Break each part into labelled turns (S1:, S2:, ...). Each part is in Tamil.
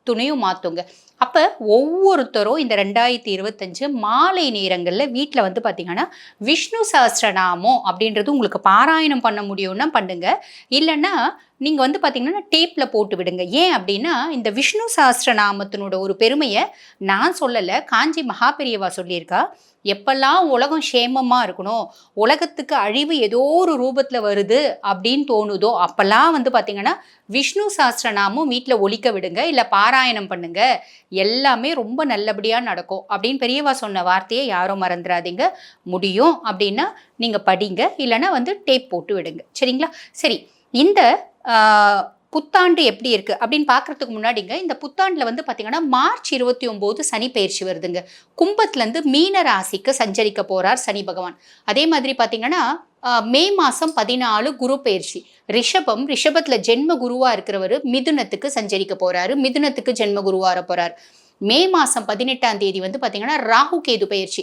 S1: அத்துணையும் மாற்றுங்க அப்போ ஒவ்வொருத்தரும் இந்த ரெண்டாயிரத்தி இருபத்தஞ்சு மாலை நேரங்களில் வீட்டில் வந்து பார்த்திங்கன்னா விஷ்ணு சஹஸ்ரநாமம் அப்படின்றது உங்களுக்கு பாராயணம் பண்ண முடியும்னா பண்ணுங்கள் இல்லைன்னா நீங்கள் வந்து பார்த்தீங்கன்னா டேப்பில் போட்டு விடுங்க. ஏன் அப்படின்னா இந்த விஷ்ணு சஹஸ்ரநாமத்தினோட ஒரு பெருமையை நான் சொல்லலை காஞ்சி மகாபெரியவா சொல்லியிருக்கா. எப்பெல்லாம் உலகம் சேமமாக இருக்கணும் உலகத்துக்கு அழிவு ஏதோ ஒரு ரூபத்தில் வருது அப்படின்னு தோணுதோ அப்போல்லாம் வந்து பார்த்தீங்கன்னா விஷ்ணு சஹஸ்ரநாமம் வீட்டில் ஒழிக்க விடுங்க இல்லை பாராயணம் பண்ணுங்க. எல்லாமே ரொம்ப நல்லபடியாக நடக்கும் அப்படின்னு பெரியவா சொன்ன வார்த்தையை யாரும் மறந்துடாதீங்க. முடியும் அப்படின்னா நீங்கள் படிங்க இல்லைன்னா வந்து டேப் போட்டு விடுங்க. சரிங்களா? சரி இந்த புத்தாண்டு எப்படி இருக்குது அப்படின்னு பார்க்குறதுக்கு முன்னாடிங்க இந்த புத்தாண்டில் வந்து பார்த்திங்கன்னா மார்ச் இருபத்தி ஒம்போது சனி பயிற்சி வருதுங்க. கும்பத்துலேருந்து மீன ராசிக்கு சஞ்சரிக்க போகிறார் சனி பகவான். அதே மாதிரி பார்த்திங்கன்னா மே மாதம் பதினாலு குரு பயிற்சி. ரிஷபம் ரிஷபத்தில் ஜென்ம குருவாக இருக்கிறவர் மிதுனத்துக்கு சஞ்சரிக்க போகிறாரு மிதுனத்துக்கு ஜென்ம குருவாக போகிறார் மே மாதம் பதினெட்டாம் தேதி வந்து பார்த்திங்கன்னா ராகு கேது பயிற்சி.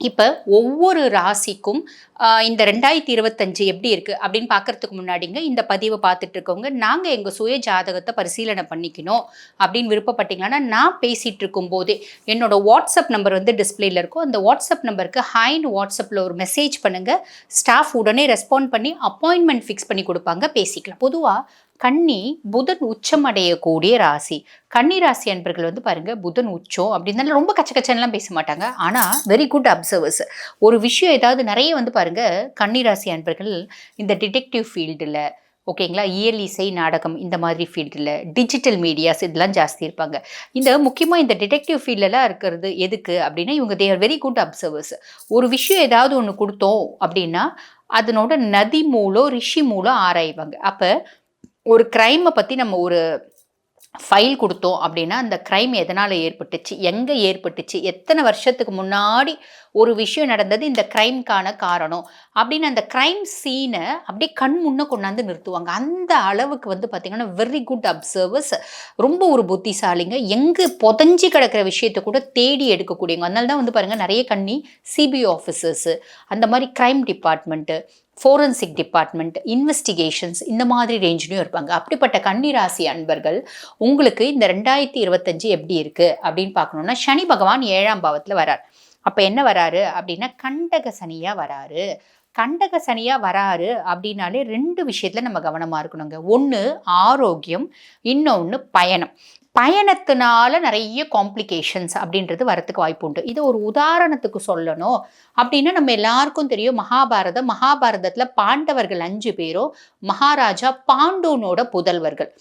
S1: இப்போ ஒவ்வொரு ராசிக்கும் இந்த ரெண்டாயிரத்தி இருபத்தஞ்சு எப்படி இருக்குது அப்படின்னு பார்க்கறதுக்கு முன்னாடிங்க இந்த பதிவை பார்த்துட்டு இருக்கவங்க நாங்கள் எங்கள் சுய ஜாதகத்தை பரிசீலனை பண்ணிக்கணும் அப்படின்னு விருப்பப்பட்டீங்கன்னா நான் பேசிகிட்டு இருக்கும்போதே என்னோட வாட்ஸ்அப் நம்பர் வந்து டிஸ்பிளேயில் இருக்கும். அந்த வாட்ஸ்அப் நம்பருக்கு ஹைன்னு வாட்ஸ்அப்பில் ஒரு மெசேஜ் பண்ணுங்கள் ஸ்டாஃப் உடனே ரெஸ்பாண்ட் பண்ணி அப்பாயின்மெண்ட் ஃபிக்ஸ் பண்ணி கொடுப்பாங்க பேசிக்கலாம். பொதுவாக கன்னி புதன் உச்சம் அடையக்கூடிய ராசி. கன்னி ராசி அன்பர்கள் வந்து பாருங்க புதன் உச்சம் அப்படின்னால ரொம்ப கச்ச கச்சன்லாம் பேச மாட்டாங்க. ஆனால் வெரி குட் அப்சர்வர்ஸ் ஒரு விஷயம் ஏதாவது நிறைய வந்து பாருங்க கன்னி ராசி அன்பர்கள் இந்த டிடெக்டிவ் ஃபீல்டில் ஓகேங்களா இயல் இசை நாடகம் இந்த மாதிரி ஃபீல்டில் டிஜிட்டல் மீடியாஸ் இதெல்லாம் ஜாஸ்தி இருப்பாங்க. இந்த முக்கியமாக இந்த டிடெக்டிவ் ஃபீல்டெல்லாம் இருக்கிறது எதுக்கு அப்படின்னா இவங்க they are very good observers ஒரு விஷயம் ஏதாவது ஒன்று கொடுத்தோம் அப்படின்னா அதனோட நதி மூலம் ரிஷி மூலம் ஆராய்வாங்க. அப்போ ஒரு க்ரைமை பற்றி நம்ம ஒரு ஃபைல் கொடுத்தோம் அப்படின்னா அந்த க்ரைம் எதனால் ஏற்பட்டுச்சு எங்கே ஏற்பட்டுச்சு எத்தனை வருஷத்துக்கு முன்னாடி ஒரு விஷயம் நடந்தது இந்த க்ரைம்க்கான காரணம் அப்படின்னு அந்த க்ரைம் சீனை அப்படியே கண் முன்ன கொண்டாந்து நிறுத்துவாங்க. அந்த அளவுக்கு வந்து பார்த்திங்கன்னா வெரி குட் அப்சர்வர்ஸ் ரொம்ப ஒரு புத்திசாலிங்க. எங்கே புதஞ்சி கிடக்கிற விஷயத்தை கூட தேடி எடுக்கக்கூடியவங்க. அதனால தான் வந்து பாருங்கள் நிறைய கண்ணி சிபிஐ ஆஃபீஸர்ஸு அந்த மாதிரி crime department forensic department investigations இந்த மாதிரி ரேஞ்ச்லையும் இருப்பாங்க. அப்படிப்பட்ட கன்னிராசி அன்பர்கள் உங்களுக்கு இந்த ரெண்டாயிரத்தி இருபத்தஞ்சு எப்படி இருக்குது அப்படின்னு பார்க்கணுன்னா சனி பகவான் ஏழாம் பாவத்தில் வரார். அப்போ என்ன வராரு? அப்படின்னா கண்டக சனியாக வராரு. கண்டக சனியாக வராரு அப்படின்னாலே ரெண்டு விஷயத்தில் நம்ம கவனமாக இருக்கணுங்க. ஒன்று ஆரோக்கியம் இன்னொன்று பயணம். பயணத்தினால நிறைய காம்ப்ளிகேஷன்ஸ் அப்படின்றது வரத்துக்கு வாய்ப்பு உண்டு. இது ஒரு உதாரணத்துக்கு சொல்லணும். அப்படின்னா நம்ம எல்லாருக்கும் தெரியும். மகாபாரதம் மகாபாரதத்தில் பாண்டவர்கள் அஞ்சு பேரும் மகாராஜா பாண்டூனோட புதல்வர்கள்.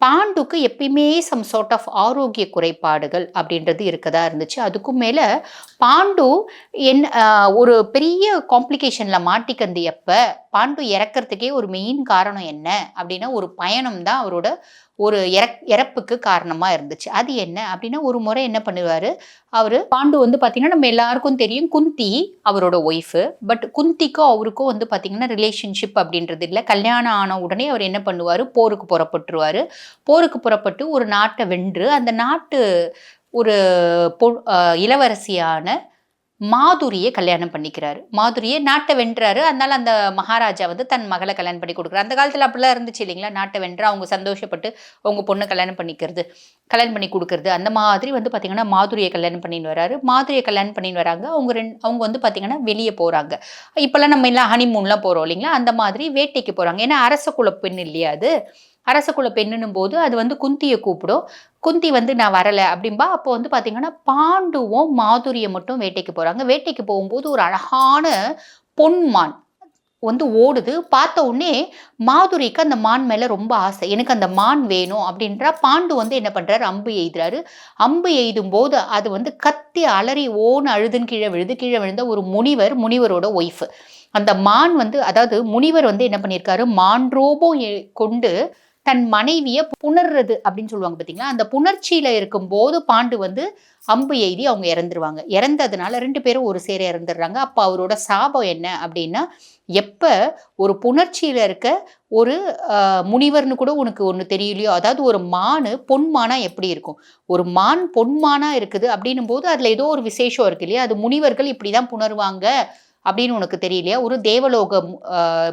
S1: பாண்டுக்கு எப்பயுமே சம் சார்ட் ஆஃப் ஆரோக்கிய குறைபாடுகள் அப்படின்றது இருக்கதா இருந்துச்சு. அதுக்கும் மேலே பாண்டு என் ஒரு பெரிய காம்ப்ளிகேஷனில் மாட்டிக்கந்து எப்போ பாண்டு இறக்கறதுக்கே ஒரு மெயின் காரணம் என்ன? அப்படின்னா ஒரு பயணம் தான் அவரோட ஒரு இற இறப்புக்கு காரணமாக இருந்துச்சு. அது என்ன அப்படின்னா ஒரு முறை என்ன பண்ணுவார்? அவர் பாண்டு வந்து பார்த்திங்கன்னா நம்ம எல்லாருக்கும் தெரியும் குந்தி அவரோட ஒய்ஃபு பட் குந்திக்கும் அவருக்கும் வந்து பார்த்திங்கன்னா ரிலேஷன்ஷிப் அப்படின்றது இல்லை. கல்யாணம் ஆன உடனே அவர் என்ன பண்ணுவார்? போருக்கு புறப்பட்டுருவார். போருக்கு புறப்பட்டு ஒரு நாட்டை வென்று அந்த நாட்டு ஒரு பொ இளவரசியான மாதுரியை கல்யாணம் பண்ணிக்கிறாரு. மாதுரியை நாட்டை வென்றாரு. அதனால அந்த மகாராஜா வந்து தன் மகளை கல்யாணம் பண்ணி கொடுக்குறாரு. அந்த காலத்தில் அப்படிலாம் இருந்துச்சு இல்லைங்களா? நாட்டை வென்றா அவங்க சந்தோஷப்பட்டு அவங்க பொண்ணை கல்யாணம் பண்ணிக்கிறது கல்யாணம் பண்ணி கொடுக்கறது. அந்த மாதிரி வந்து பார்த்தீங்கன்னா மாதுரியை கல்யாணம் பண்ணின்னு வராரு. மாதுரியை கல்யாணம் பண்ணின்னு வராங்க. அவங்க ரெண்டு அவங்க வந்து பார்த்தீங்கன்னா வெளியே போகிறாங்க இப்போல்லாம் நம்ம எல்லாம் ஹனிமூன்லாம் போகிறோம் இல்லைங்களா? அந்த மாதிரி வேட்டைக்கு போகிறாங்க ஏன்னா அரச குல பெண் இல்லையா அது? அரசகுல பெண்ணுனும் பெண்ணுன்னும் போது அது வந்து குந்தியை கூப்பிடும். குந்தி வந்து நான் வரலை அப்படின்பா அப்போ வந்து பார்த்தீங்கன்னா பாண்டுவும் மாதுரியை மட்டும் வேட்டைக்கு போகிறாங்க வேட்டைக்கு போகும்போது ஒரு அழகான பொன்மான் வந்து ஓடுது. பார்த்த உடனே மாதுரிக்கு அந்த மான் மேலே ரொம்ப ஆசை. எனக்கு அந்த மான் வேணும் அப்படின்றா. பாண்டு வந்து என்ன பண்ணுறாரு அம்பு எய்துறாரு. அம்பு எய்தும் போது அது வந்து கத்தி அலறி ஓன்னு அழுதுன்னு கீழே விழுது. கீழே விழுந்த ஒரு முனிவர் முனிவரோட ஒய்ஃபு. அந்த மான் வந்து அதாவது முனிவர் வந்து என்ன பண்ணியிருக்காரு? மான் ரூபம் கொண்டு தன் மனைவியை புணர்றது அப்படின்னு சொல்லுவாங்க பார்த்தீங்களா அந்த புணர்ச்சியில் இருக்கும்போது பாண்டு வந்து அம்பு எய்தி அவங்க இறந்துருவாங்க. இறந்ததுனால ரெண்டு பேரும் ஒரு சேர இறந்துடுறாங்க. அப்போ அவரோட சாபம் என்ன அப்படின்னா எப்போ ஒரு புணர்ச்சியில் இருக்க ஒரு முனிவர்னு கூட உனக்கு ஒன்று தெரியலையோ அதாவது ஒரு மானு பொன்மானா எப்படி இருக்கும்? ஒரு மான் பொன்மானா இருக்குது அப்படின்னும் போது அதில் ஏதோ ஒரு விசேஷம் இருக்கு இல்லையா? அது முனிவர்கள் இப்படி தான் புணருவாங்க அப்படின்னு உனக்கு தெரியலையா? ஒரு தேவலோக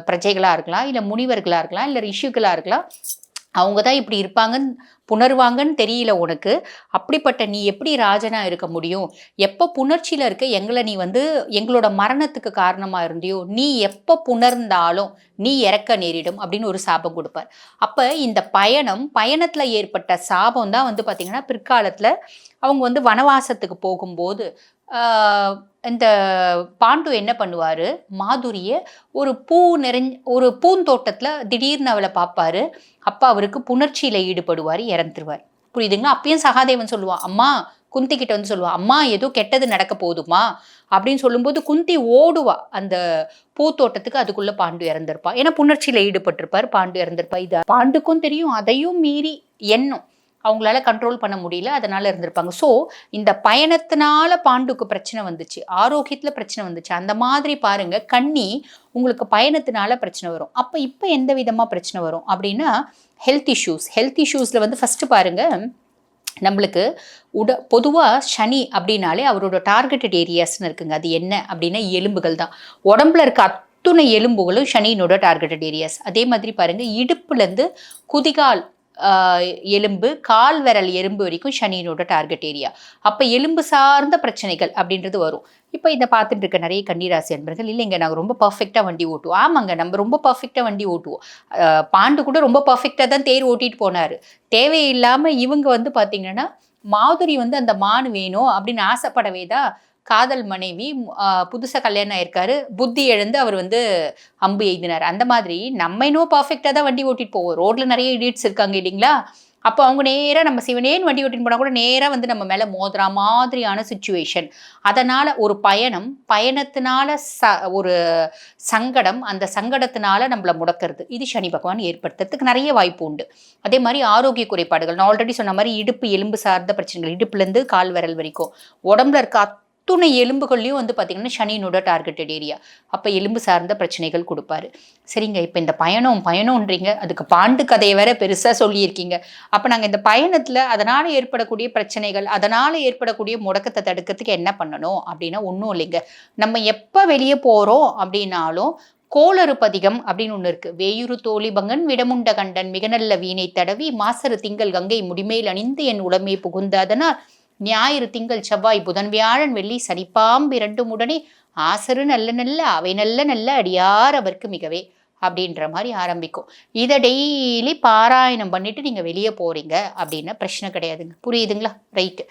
S1: பிரஜைகளாக இருக்கலாம் இல்லை முனிவர்களாக இருக்கலாம் இல்லை ரிஷிகளா இருக்கலாம். அவங்க தான் இப்படி இருப்பாங்கன்னு புணருவாங்கன்னு தெரியல உனக்கு. அப்படிப்பட்ட நீ எப்படி ராஜனா இருக்க முடியும்? எப்போ புணர்ச்சியில் இருக்க எங்களை நீ வந்து எங்களோட மரணத்துக்கு காரணமாக இருந்தியோ நீ எப்போ புணர்ந்தாலும் நீ இறக்க நேரிடும் அப்படின்னு ஒரு சாபம் கொடுப்பார். அப்போ இந்த பயணம் பயணத்தில் ஏற்பட்ட சாபம் தான் வந்து பார்த்திங்கன்னா பிற்காலத்தில் அவங்க வந்து வனவாசத்துக்கு போகும்போது இந்த பாண்டு என்ன பண்ணுவார்? மாதுரியை ஒரு பூ நிறைஞ்ச ஒரு பூந்தோட்டத்தில் திடீர்னு அவளை பார்ப்பாரு. அப்போ அவருக்கு புணர்ச்சியில் ஈடுபடுவார். இறந்துருவார். புரியுதுங்களா? அப்பயும் சகாதேவன் சொல்லுவான் அம்மா குந்தி கிட்ட வந்து சொல்லுவான் அம்மா ஏதோ கெட்டது நடக்க போகுதுமா அப்படின்னு சொல்லும்போது குந்தி ஓடுவா. அந்த பூத்தோட்டத்துக்கு அதுக்குள்ள பாண்டு இறந்திருப்பா. ஏன்னா புணர்ச்சியில ஈடுபட்டிருப்பார் பாண்டு இறந்திருப்பா. இது பாண்டுக்கும் தெரியும் அதையும் மீறி எண்ணம். அவங்களால கண்ட்ரோல் பண்ண முடியல அதனால இருந்திருப்பாங்க. ஸோ இந்த பயணத்தினால பாண்டுக்கு பிரச்சனை வந்துச்சு ஆரோக்கியத்தில் பிரச்சனை வந்துச்சு. அந்த மாதிரி பாருங்க கண்ணி உங்களுக்கு பயணத்தினால பிரச்சனை வரும். அப்போ இப்போ எந்த விதமாக பிரச்சனை வரும் அப்படின்னா ஹெல்த் இஷ்யூஸ் ஹெல்த் இஷ்யூஸில் வந்து ஃபஸ்ட்டு பாருங்கள் நம்மளுக்கு உட பொதுவாக சனி அப்படின்னாலே அவரோட டார்கெட்டட் ஏரியாஸ்னு இருக்குங்க. அது என்ன அப்படின்னா எலும்புகள் தான். உடம்புல இருக்க அத்துணை எலும்புகளும் சனியினோட டார்கெட்டட் ஏரியாஸ் அதே மாதிரி பாருங்கள் இடுப்புலேருந்து குதிகால் எலும்பு கால் விரல் எலும்பு வரைக்கும் சனியினோட டார்கெட் ஏரியா அப்போ எலும்பு சார்ந்த பிரச்சனைகள் அப்படின்றது வரும். இப்போ இதை பார்த்துட்டு இருக்க நிறைய கன்னிராசி அன்பர்கள் இல்லைங்க நாங்கள் ரொம்ப பர்ஃபெக்டாக வண்டி ஓட்டுவோம். ஆமாங்க நம்ம ரொம்ப பர்ஃபெக்டாக வண்டி ஓட்டுவோம். பாண்டு கூட ரொம்ப பர்ஃபெக்டாக தான் தேர் ஓட்டிட்டு போனார். தேவையில்லாமல் இவங்க வந்து பார்த்தீங்கன்னா மாதுரி வந்து அந்த மான் வேணும் அப்படின்னு ஆசைப்படவே தான் காதல் மனைவி புதுசாக கல்யாணம் ஆயிருக்காரு. புத்தி எழுந்து அவர் வந்து அம்பு எய்தினார். அந்த மாதிரி நம்ம இன்னும் பர்ஃபெக்டாக தான் வண்டி ஓட்டிட்டு போவோம். ரோட்ல நிறைய இடியட்ஸ் இருக்காங்க இல்லைங்களா? அப்போ அவங்க நேராக நம்ம சிவனேன்னு வண்டி ஓட்டின்னு போனால் கூட நேராக வந்து நம்ம மேலே மோதுற மாதிரியான சுச்சுவேஷன் அதனால் ஒரு பயணம் பயணத்தினால ச ஒரு சங்கடம் அந்த சங்கடத்தினால நம்மளை முடக்கிறது. இது சனி பகவான் ஏற்படுத்துறதுக்கு நிறைய வாய்ப்பு உண்டு. அதே மாதிரி ஆரோக்கிய குறைபாடுகள். நான் ஆல்ரெடி சொன்ன மாதிரி இடுப்பு எலும்பு சார்ந்த பிரச்சனைகள். இடுப்புலேருந்து கால் விரல் வரைக்கும். உடம்புல இருக்க அத்துணை எலும்புகள்லையும் வந்து பார்த்திங்கன்னா சனியினோட டார்கெட்டட் ஏரியா அப்போ எலும்பு சார்ந்த பிரச்சனைகள் கொடுப்பாரு. சரிங்க இப்போ இந்த பயணம் பயணம்ன்றீங்க. அதுக்கு பாண்டு கதையை வேற பெருசாக சொல்லியிருக்கீங்க. அப்போ நாங்கள் இந்த பயணத்தில் அதனால் ஏற்படக்கூடிய பிரச்சனைகள் அதனால் ஏற்படக்கூடிய முடக்கத்தை தடுக்கிறதுக்கு என்ன பண்ணணும் அப்படின்னா ஒன்றும் இல்லைங்க. நம்ம எப்போ வெளியே போகிறோம் அப்படின்னாலும் கோளறு பதிகம் அப்படின்னு ஒன்று இருக்குது வேயுறு தோழிபங்கன் விடமுண்ட கண்டன் மிக நல்ல வீணை தடவி மாசரு திங்கள் கங்கை முடிமேல் அணிந்து என் உடமே புகுந்த அதனால் ஞாயிறு திங்கள் செவ்வாய் புதன் வியாழன் வெள்ளி சனிப்பாம்பிரண்டும் உடனே ஆசரு நல்ல நல்ல அவை நல்ல நல்ல அடியார் அவருக்கு மிகவே அப்படின்ற மாதிரி ஆரம்பிக்கும். இதை டெய்லி பாராயணம் பண்ணிட்டு நீங்கள் வெளியே போகிறீங்க அப்படின்னா பிரச்சனை கிடையாதுங்க. புரியுதுங்களா? ரைட்டு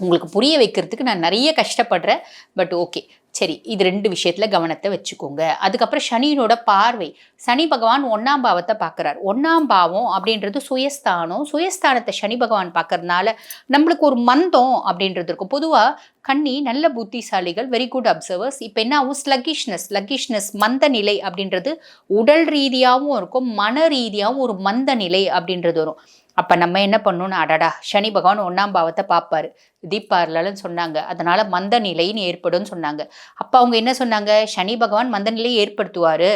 S1: உங்களுக்கு புரிய வைக்கிறதுக்கு நான் நிறைய கஷ்டப்படுறேன். பட் ஓகே சரி இது ரெண்டு விஷயத்தில் கவனத்தை வச்சுக்கோங்க. அதுக்கப்புறம் சனியினோட பார்வை. சனி பகவான் ஒன்றாம் பாவத்தை பார்க்குறாரு. ஒன்றாம் பாவம் அப்படின்றது சுயஸ்தானம். சுயஸ்தானத்தை சனி பகவான் பார்க்கறதுனால நம்மளுக்கு ஒரு மந்தம் அப்படின்றது இருக்கும். பொதுவாக கன்னி நல்ல புத்திசாலிகள் வெரி குட் அப்சர்வர்ஸ் இப்போ என்ன ஆகும்? ஸ்லக்கிஷ்னஸ் ஸ்லக்கிஷ்னஸ் மந்த நிலை அப்படின்றது உடல் ரீதியாகவும் இருக்கும் மன ரீதியாகவும் ஒரு மந்த நிலை அப்படின்றது வரும். அப்போ நம்ம என்ன பண்ணணும்னு அடடா சனி பகவான் ஒன்றாம் பாவத்தை பார்ப்பாரு. தீபார்லன்னு சொன்னாங்க. அதனால் மந்த நிலைன்னு ஏற்படும்னு சொன்னாங்க. அப்போ அவங்க என்ன சொன்னாங்க? சனி பகவான் மந்த நிலையை ஏற்படுத்துவார்.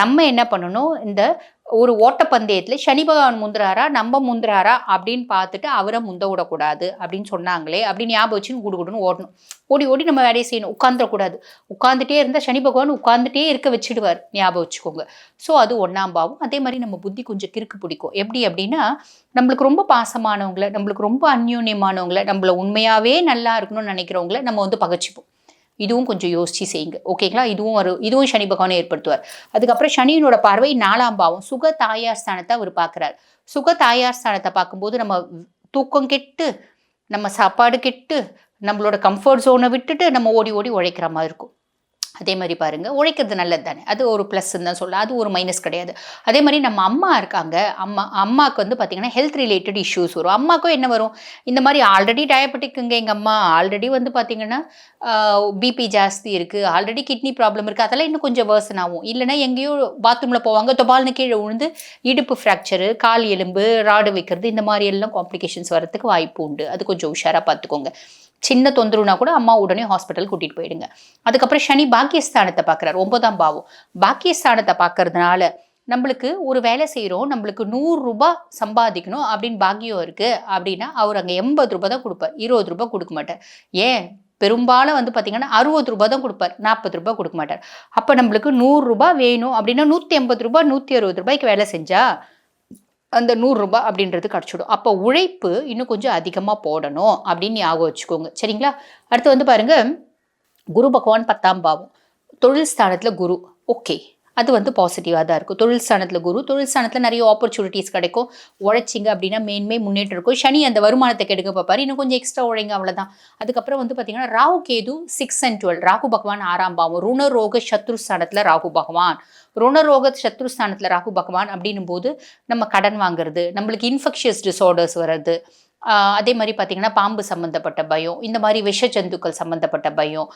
S1: நம்ம என்ன பண்ணணும்? இந்த ஒரு ஓட்டப்பந்தயத்தில் சனி பகவான் முந்துறாரா நம்ம முந்துறாரா அப்படின்னு பார்த்துட்டு அவரை முந்த விடக்கூடாது அப்படின்னு சொன்னாங்களே அப்படின்னு ஞாபகம் வச்சுன்னு குடு குடுன்னு ஓடணும். ஓடி ஓடி நம்ம வேலையை செய்யணும். உட்காந்துடக்கூடாது உட்காந்துட்டே இருந்தால் சனி பகவான் உட்காந்துட்டே இருக்க வச்சுடுவார். ஞாபகம் வச்சுக்கோங்க. ஸோ அது ஒன்றாம் பாவம். அதே மாதிரி நம்ம புத்தி கொஞ்சம் கிறுக்கு பிடிக்கும். எப்படி அப்படின்னா நம்மளுக்கு ரொம்ப பாசமானவங்களை நம்மளுக்கு ரொம்ப அந்யூன்யமானவங்களை நம்மள உண்மையாகவே நல்லா இருக்கணும்னு நினைக்கிறவங்கள நம்ம வந்து பகச்சிப்போம். இதுவும் கொஞ்சம் யோசிச்சு செய்யுங்க. ஓகேங்களா இதுவும் ஒரு இதுவும் சனி பகவானை ஏற்படுத்துவார். அதுக்கப்புறம் சனியினோட பார்வை நாலாம் பாவம் சுக தாயார் ஸ்தானத்தை அவர் பார்க்குறார். சுக தாயார் ஸ்தானத்தை பார்க்கும்போது நம்ம தூக்கம் கெட்டு நம்ம சாப்பாடு கெட்டு நம்மளோட கம்ஃபர்ட் ஜோனை விட்டுட்டு நம்ம ஓடி ஓடி உழைக்கிற மாதிரி இருக்கும். அதே மாதிரி பாருங்கள் உழைக்கிறது நல்லது தானே அது ஒரு ப்ளஸ்ன்னு தான் சொல்லலாம். அது ஒரு மைனஸ் கிடையாது. அதே மாதிரி நம்ம அம்மா இருக்காங்க அம்மா அம்மாவுக்கு வந்து பார்த்திங்கன்னா ஹெல்த் ரிலேட்டட் இஷ்யூஸ் வரும். அம்மாவுக்கும் என்ன வரும்? இந்த மாதிரி ஆல்ரெடி டயபெட்டிக்குங்க எங்கள் அம்மா. ஆல்ரெடி வந்து பார்த்திங்கன்னா பிபி ஜாஸ்தி இருக்குது ஆல்ரெடி கிட்னி ப்ராப்ளம் இருக்குது அதெல்லாம் இன்னும் கொஞ்சம் வேர்சன் ஆகும். இல்லைனா எங்கேயோ பாத்ரூமில் போவாங்க தொபால்னு கீழே விழுந்து இடுப்பு ஃப்ராக்சரு கால் எலும்பு ராடு வைக்கிறது இந்த மாதிரி எல்லாம் காம்ப்ளிகேஷன்ஸ் வரதுக்கு வாய்ப்பு உண்டு. அது கொஞ்சம் உஷாராக பார்த்துக்கோங்க சின்ன தொந்தரவுனா கூட அம்மா உடனே ஹாஸ்பிட்டல் கூட்டிகிட்டு போயிடுங்க. அதுக்கப்புறம் சனி பாக்கியஸ்தானத்தை பார்க்குறாரு. ஒன்பதாம் பாவம். பாக்கியஸ்தானத்தை பார்க்கறதுனால நம்மளுக்கு ஒரு வேலை செய்கிறோம் நம்மளுக்கு நூறுரூபா சம்பாதிக்கணும் அப்படின்னு பாக்கியம் இருக்குது அப்படின்னா அவர் அங்கே எண்பது ரூபா தான் கொடுப்பார். இருபது ரூபாய் கொடுக்க மாட்டார். ஏன்? பெரும்பாலும் வந்து பார்த்திங்கன்னா அறுபது ரூபா தான் கொடுப்பார். நாற்பது ரூபாய் கொடுக்க மாட்டார். அப்போ நம்மளுக்கு நூறுரூபா வேணும் அப்படின்னா நூற்றி எண்பது ரூபாய் நூற்றி அறுபது ரூபாய்க்கு வேலை செஞ்சால் அந்த நூறுரூபா அப்படின்றது கிடச்சிடும். அப்போ உழைப்பு இன்னும் கொஞ்சம் அதிகமாக போடணும் அப்படின்னு ஞாபகம் வச்சுக்கோங்க. சரிங்களா? அடுத்து வந்து பாருங்கள் குரு பகவான் பத்தாம் பாவம். தொழில் ஸ்தானத்தில் குரு. ஓகே. அது வந்து பாசிட்டிவாக தான் இருக்கும். தொழில் ஸ்தானத்தில் குரு தொழில் ஸ்தானத்தில் நிறைய ஆப்பர்ச்சுனிட்டிஸ் கிடைக்கும். உழைச்சிங்க அப்படின்னா மேன்மை முன்னேற்றம் இருக்கும். சனி அந்த வருமானத்தை கெடுக்க பார்ப்பார். இன்னும் கொஞ்சம் எக்ஸ்ட்ரா உழைங்க அவ்வளோதான் அதுக்கப்புறம் வந்து பார்த்தீங்கன்னா Rahu Ketu six and twelve Rahu பகவான் ஆறாம் பாவம். ருணரோக சத்ரு ஸ்தானத்தில் ராகு பகவான். ருணரோக சத்ருஸ்தானத்தில் ராகு பகவான் அப்படின்னும் போது நம்ம கடன் வாங்குறது நம்மளுக்கு இன்ஃபெக்ஷியஸ் டிசார்டர்ஸ் வர்றது அதே மாதிரி பார்த்திங்கன்னா பாம்பு சம்மந்தப்பட்ட பயம் இந்த மாதிரி விஷ ஜந்துக்கள் சம்மந்தப்பட்ட பயம்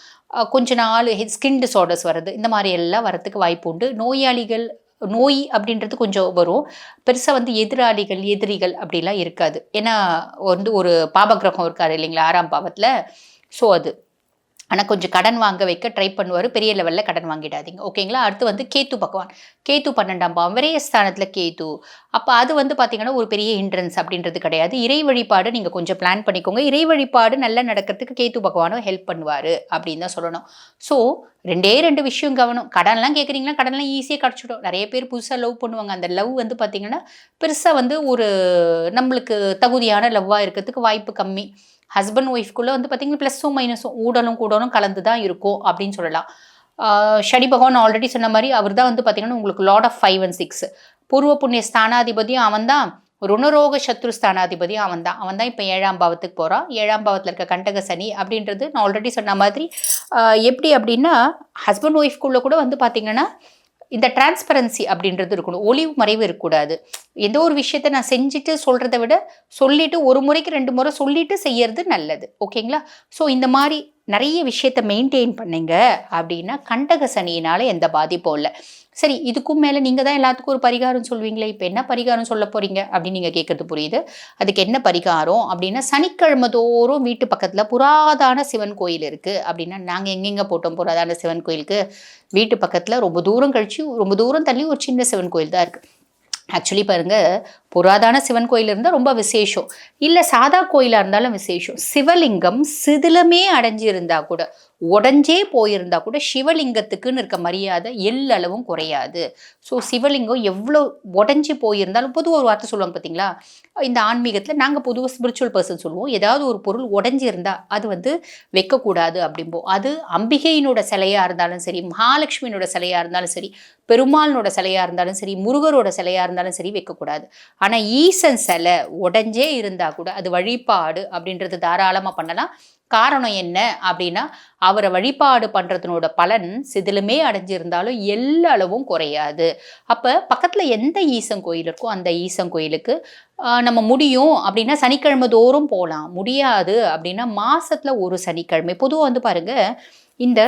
S1: கொஞ்ச நாள் ஸ்கின் டிசார்டர்ஸ் வர்றது இந்த மாதிரி எல்லாம் வரத்துக்கு வாய்ப்பு உண்டு. நோயாளிகள் நோய் அப்படின்றது கொஞ்சம் வரும். பெருசாக வந்து எதிராளிகள் எதிரிகள் அப்படிலாம் இருக்காது. ஏன்னா வந்து ஒரு பாபகிரகம் இருக்காரு இல்லைங்களா ஆறாம் பாவத்தில்? ஸோ அது. ஆனால் கொஞ்சம் கடன் வாங்க வைக்க ட்ரை பண்ணுவார். பெரிய லெவலில் கடன் வாங்கிடாதீங்க. ஓகேங்களா? அடுத்து வந்து கேத்து பகவான். கேத்து பன்னெண்டாம் பாவம். விரயஸ்தானத்தில் கேத்து அப்போ அது வந்து பார்த்திங்கன்னா ஒரு பெரிய ஹிண்ட்ரன்ஸ் அப்படின்றது கிடையாது. இறை வழிபாடு நீங்கள் கொஞ்சம் பிளான் பண்ணிக்கோங்க. இறை வழிபாடு நல்லா நடக்கிறதுக்கு கேத்து பகவானும் ஹெல்ப் பண்ணுவார் அப்படின்னு தான் சொல்லணும். ஸோ ரெண்டே ரெண்டு விஷயம் கவனம். கடன்லாம் கேட்குறீங்களா கடன்லாம் ஈஸியாக கிடச்சிடும். நிறைய பேர் புதுசாக லவ் பண்ணுவாங்க. அந்த லவ் வந்து பார்த்திங்கன்னா பெருசாக வந்து ஒரு நம்மளுக்கு தகுதியான லவ்வாக இருக்கிறதுக்கு வாய்ப்பு கம்மி. ஹஸ்பண்ட் ஒய்ஃப்குள்ளே வந்து பார்த்திங்கன்னா ப்ளஸ்ஸும் மைனஸும் ஊடலும் கூடலும் கலந்து தான் இருக்கும் அப்படின்னு சொல்லலாம். ஷடி பகவான் ஆல்ரெடி சொன்ன மாதிரி அவர் தான் வந்து பார்த்திங்கன்னா உங்களுக்கு lord of five and six பூர்வ புண்ணிய ஸ்தானாதிபதியும் அவன் தான் ருணரோக சத்ரு ஸ்தானாதிபதியும் அவன் தான் அவன் தான் இப்போ ஏழாம் பாவத்துக்கு போகிறான் ஏழாம் பாவத்தில் இருக்க கண்டக சனி அப்படின்றது நான் ஆல்ரெடி சொன்ன மாதிரி எப்படி அப்படின்னா ஹஸ்பண்ட் ஒய்ஃப்குள்ளே கூட வந்து பார்த்திங்கன்னா இந்த டிரான்ஸ்பரன்சி அப்படின்றது இருக்கணும். ஒளிவு மறைவு இருக்கக்கூடாது. எந்த ஒரு விஷயத்த நான் செஞ்சுட்டு சொல்கிறத விட சொல்லிட்டு ஒரு முறைக்கு ரெண்டு முறை சொல்லிட்டு செய்யறது நல்லது. ஓகேங்களா? ஸோ இந்த மாதிரி நிறைய விஷயத்த மெயின்டைன் பண்ணுங்க அப்படின்னா கண்டக சனியினால எந்த பாதிப்பும் இல்லை. சரி இதுக்கும் மேலே நீங்கள் தான் எல்லாத்துக்கும் ஒரு பரிகாரம் சொல்வீங்களே இப்போ என்ன பரிகாரம் சொல்ல போகிறீங்க அப்படின்னு நீங்கள் கேட்குறது புரியுது. அதுக்கு என்ன பரிகாரம்? அப்படின்னா சனிக்கிழமை தோறும் வீட்டு பக்கத்தில் புராதான சிவன் கோயில் இருக்குது அப்படின்னா நாங்கள் எங்கெங்கே போட்டோம் புராதான சிவன் கோயிலுக்கு? வீட்டு பக்கத்தில் ரொம்ப தூரம் கழித்து ரொம்ப தூரம் தள்ளி ஒரு சின்ன சிவன் கோயில் தான் இருக்குது ஆக்சுவலி பாருங்கள் புராதான சிவன் கோயில் இருந்தால் ரொம்ப விசேஷம். இல்லை சாதா கோயிலாக இருந்தாலும் விசேஷம். சிவலிங்கம் சிதிலமே அடைஞ்சிருந்தா கூட உடஞ்சே போயிருந்தா கூட சிவலிங்கத்துக்குன்னு இருக்க மரியாதை எல்லளவும் குறையாது. ஸோ சிவலிங்கம் எவ்வளோ உடஞ்சி போயிருந்தாலும் பொதுவாக ஒரு வார்த்தை சொல்லுவாங்க பார்த்தீங்களா இந்த ஆன்மீகத்தில் நாங்கள் பொதுவாக ஸ்பிரிச்சுவல் பர்சன் சொல்லுவோம். ஏதாவது ஒரு பொருள் உடஞ்சிருந்தா அது வந்து வைக்கக்கூடாது அப்படிம்போம். அது அம்பிகையினோட சிலையாக இருந்தாலும் சரி மகாலட்சுமியினோட சிலையாக இருந்தாலும் சரி பெருமாளினோட சிலையாக இருந்தாலும் சரி முருகரோட சிலையாக இருந்தாலும் சரி வைக்கக்கூடாது. ஆனால் ஈசன் சிலை உடஞ்சே இருந்தால் கூட அது வழிபாடு அப்படின்றது தாராளமாக பண்ணலாம். காரணம் என்ன அப்படின்னா அவரை வழிபாடு பண்ணுறதுனோட பலன் சிதிலுமே அடைஞ்சிருந்தாலும் எல்லா அளவும் குறையாது. அப்போ பக்கத்தில் எந்த ஈசன் கோயில் இருக்கோ அந்த ஈசன் கோயிலுக்கு நம்ம முடியும் அப்படின்னா சனிக்கிழமை தோறும் போகலாம் முடியாது அப்படின்னா மாதத்தில் ஒரு சனிக்கிழமை. பொதுவாக வந்து பாருங்கள் இந்த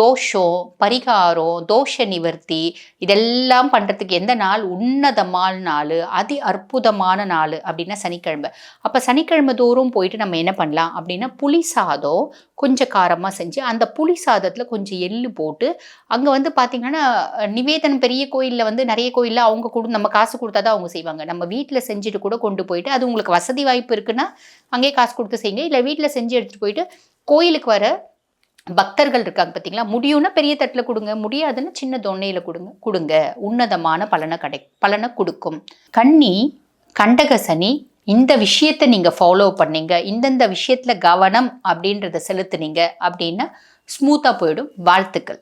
S1: தோஷம் பரிகாரம் தோஷ நிவர்த்தி இதெல்லாம் பண்ணுறதுக்கு எந்த நாள்? உன்னதமான நாள் அதி அற்புதமான நாள் அப்படின்னா சனிக்கிழமை. அப்போ சனிக்கிழமை தோறும் போயிட்டு நம்ம என்ன பண்ணலாம் அப்படின்னா புளி சாதம் கொஞ்சம் காரமாக செஞ்சு அந்த புளி சாதத்தில் கொஞ்சம் எள்ளு போட்டு அங்கே வந்து பார்த்திங்கன்னா நிவேதனம் பெரிய கோயிலில் வந்து நிறைய கோயிலில் அவங்க கொடு நம்ம காசு கொடுத்தா தான் அவங்க செய்வாங்க. நம்ம வீட்டில் செஞ்சுட்டு கூட கொண்டு போயிட்டு அது உங்களுக்கு வசதி வாய்ப்பு இருக்குன்னா அங்கேயே காசு கொடுத்து செய்யுங்க. இல்லை வீட்டில் செஞ்சு எடுத்துகிட்டு போயிட்டு கோயிலுக்கு வர பக்தர்கள் இருக்காங்க பார்த்தீங்களா முடியும்னா பெரிய தட்டில் கொடுங்க முடியாதுன்னா சின்ன தொன்னையில் கொடுங்க கொடுங்க. உன்னதமான பலனை கடை பலனை கொடுக்கும். கன்னி கண்டக சனி இந்த விஷயத்தை நீங்கள் ஃபாலோ பண்ணீங்க. இந்தந்த விஷயத்தில் கவனம் அப்படின்றத செலுத்துனீங்க அப்படின்னா ஸ்மூத்தாக போயிடும். வாழ்த்துக்கள்.